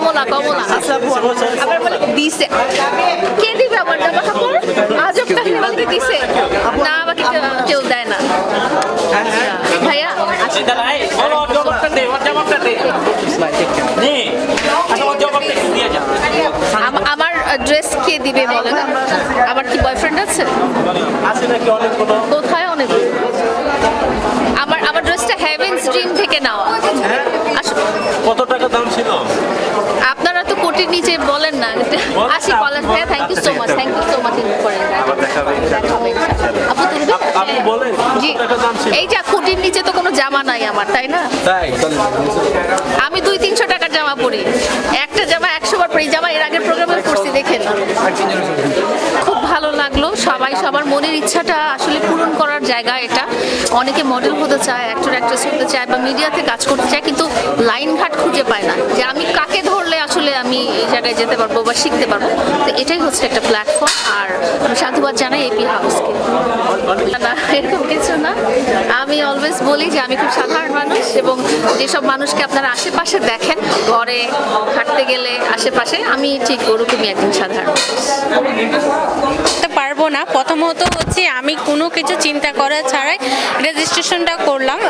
কমলা কমলা। আবার বলে দিছে। কে দিবে আমার জামা কাপড়? আজব কাহিনী আমাকে দিছে। না আমাকে কেউ- কেউ দেয় না। আচ্ছা, ভাইয়া আচ্ছা. আম- আমার ড্রেস কে দিবে বলেন? আমার কি বয়ফ্রেন্ড আছে? আছে নাকি অনেকগুলো কোথায় অনেক? আমার আমার ড্রেসটা হেভেন্স স্ট্রিম থেকে নেওয়া আসলে কত টাকা দাম ছিল আপনারা নিচে বলেন না। আসি বলেন হ্যাঁ thank you so much thank you so much আপু কত জি? এই যা খুঁটির নিচে তো জামা নাই আমার তাই না? আমি দুই তিনশো টাকার জামা পরি। একটা জামা একশো বার পরি। জামা এর আগের প্রোগ্রামে পরছি দেখেন। খুব ভালো লাগল। সবাই সবার মনের ইচ্ছাটা আসলে পূরণ করার জায়গা এটা। অনেকে মডেল হতে চায় অ্যাক্টর অ্যাক্ট্রেস হতে চায় বা মিডিয়াতে কাজ করতে চায় কিন্তু লাইন ঘাট খুঁজে পায় না। যে আমি কাকে ধরলে আসলে আমি এই জায়গায় যেতে পারব বা শিখতে পারব। তো এটাই হচ্ছে একটা প্ল্যাটফর্ম আর আমি সাধুবাদ জানাই এপি হাউসকে না এরকম কিছু না। আমি অলওয়েজ বলি যে আমি খুব সাধারণ মানুষ এবং যেসব মানুষকে আপনারা আশেপাশে দেখেন, ঘরে হাঁটতে গেলে আশেপাশে, আমি ঠিক ওরকমই একজন সাধারণ পারব না। প্রথমত হচ্ছে আমি কোনো কিছু চিন্তা করা ছাড়াই রেজিস্ট্রেশনটা করলাম।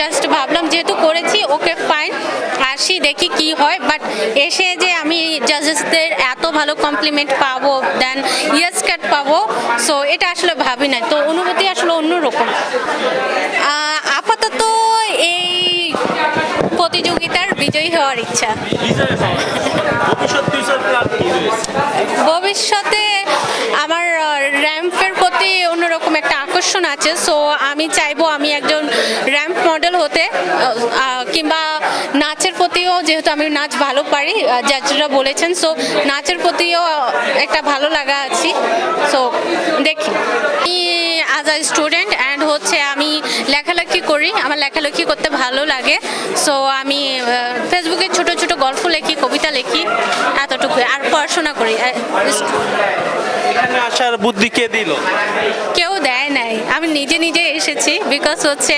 জাস্ট ভাবলাম যেহেতু করেছি, ওকে ফাইন আসি, দেখি কি হয়। বাট এসে যে আমি জাজেসদের এত ভালো কমপ্লিমেন্ট পাবো দেন ইয়েস কাট পাবো সো এটা আসলে ভাবি না তো অনুভূতি আসলে অন্যরকম। আপাতত এই প্রতিযোগিতার বিজয়ী হওয়ার ইচ্ছা। ভবিষ্যতে আমার র্যাম্পের প্রতি অন্যরকম একটা আকর্ষণ আছে সো আমি চাইব আমি একজন র্যাম্প মডেল হতে কিংবা যেহেতু আমি নাচ ভালো পারি জাজরা বলেছেন সো নাচের প্রতিও একটা ভালো লাগা আছি। সো দেখি। আজ আ স্টুডেন্ট অ্যান্ড হচ্ছে আমি লেখালেখি করি, আমার লেখালেখি করতে ভালো লাগে। সো আমি ফেসবুকে ছোট ছোট গল্প লেখি, কবিতা লেখি এতটুকু আর পড়াশোনা করি এখানে আসার বুদ্ধি কে দিল? কেউ দেয় নাই। আমি নিজে নিজে এসেছি বিকজ হচ্ছে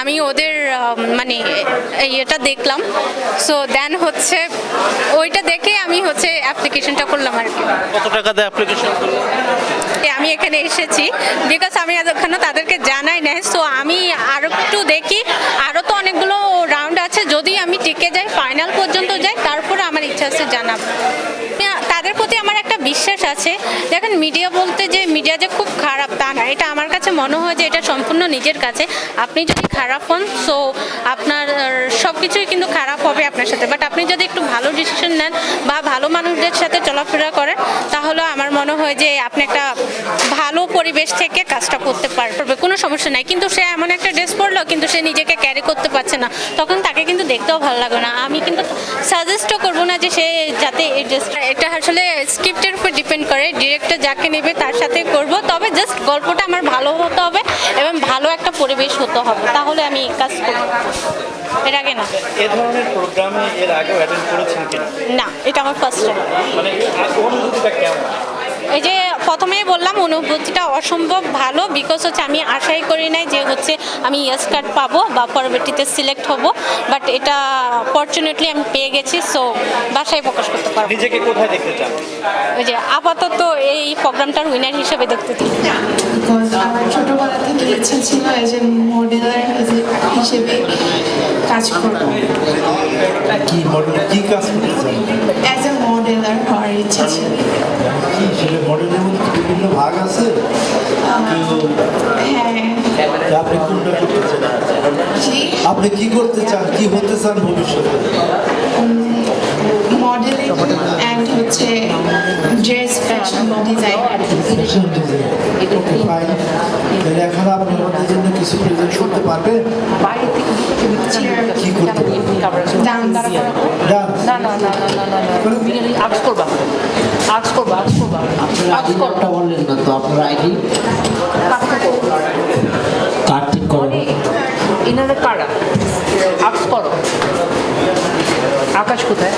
আমি ওদের মানে এটা দেখলাম। সো দেন হচ্ছে ওইটা দেখে আমি হচ্ছে অ্যাপ্লিকেশনটা করলাম আর কি। কত টাকা দিয়ে অ্যাপ্লিকেশন করল? আমি এখানে এসেছি বিকজ আমি এতক্ষণ তাদেরকে জানাই নাই। সো আমি আরও একটু দেখি। আরও তো অনেকগুলো রাউন্ড আছে। যদি আমি টিকে যাই ফাইনাল পর্যন্ত যাই তারপরে আমার ইচ্ছা আছে জানাব। তাদের প্রতি আমার বিশ্বাস আছে। দেখেন মিডিয়া বলতে যে মিডিয়া যে খুব খারাপ তা না, এটা আমার কাছে মনে হয় যে এটা সম্পূর্ণ নিজের কাছে আপনি যদি খারাপ হন সো আপনার, সব কিছুই কিন্তু খারাপ হবে আপনার সাথে। বাট আপনি যদি একটু ভালো ডিসিশন নেন বা ভালো মানুষদের সাথে চলাফেরা করেন, তাহলে আমার মনে হয় যে আপনি একটা ভালো পরিবেশ থেকে কাজটা করতে পারবে কোনো সমস্যা নাই। কিন্তু সে এমন একটা ড্রেস পরলো, কিন্তু সে নিজেকে ক্যারি করতে পারছে না। তখন তাকে কিন্তু দেখতেও ভালো লাগে না। আমি কিন্তু সাজেস্টও করব না যে সে যাতে এই ড্রেসটা এটা আসলে স্ক্রিপ্টের উপর করে ডিরেক্টর যাকে নেবে তার সাথে করব। তবে জাস্ট গল্পটা আমার ভালো হতে হবে এবং ভালো একটা পরিবেশ হতে হবে। তাহলে আমি কাজ করব। এর আগে না। এ ধরনের প্রোগ্রামে এর আগে অ্যাটেন্ড করেছেন কি না এটা আমার ফার্স্ট টাইম মানে অনুভূতিটা কেমন? এই যে প্রথমেই বললাম অনুভূতিটা অসম্ভব ভালো বিকজ হচ্ছে আমি আশাই করি নাই যে হচ্ছে আমি ইয়েস কার্ড পাবো বা পরবর্তীতে সিলেক্ট হব বাট এটা ফর্চুনেটলি আমি পেয়ে গেছি সো বাসায় প্রকাশ করতে পারব। নিজেকে কোথায় দেখতে চান? ওই যে আপাতত এই প্রোগ্রামটার উইনার হিসেবে দেখতে চাই। আমার ছোটবেলা থেকে ইচ্ছা ছিল এজ এ মডেলার হিসেবে কাজ করব। কি মডেল কি কাজ করতে চান অ্যাজ এ মডেলার হওয়ার ইচ্ছা ছিল। ভাগ আছে? হ্যাঁ। আপনি কি করতে চান? কি হতে চান ভবিষ্যতে? মডেলিং অ্যান্ড হচ্ছে dress fashion designer fashion design fine তাহলে এখন আপনি আমাদের জন্য কিছু প্রেজেন্ট করতে কি ডান্স না না না না না না আর্টস করবা বললেন না তো আপনার আইডি কার্তিক করো এনারা কারা আর্টস করো আকাশ কোথায়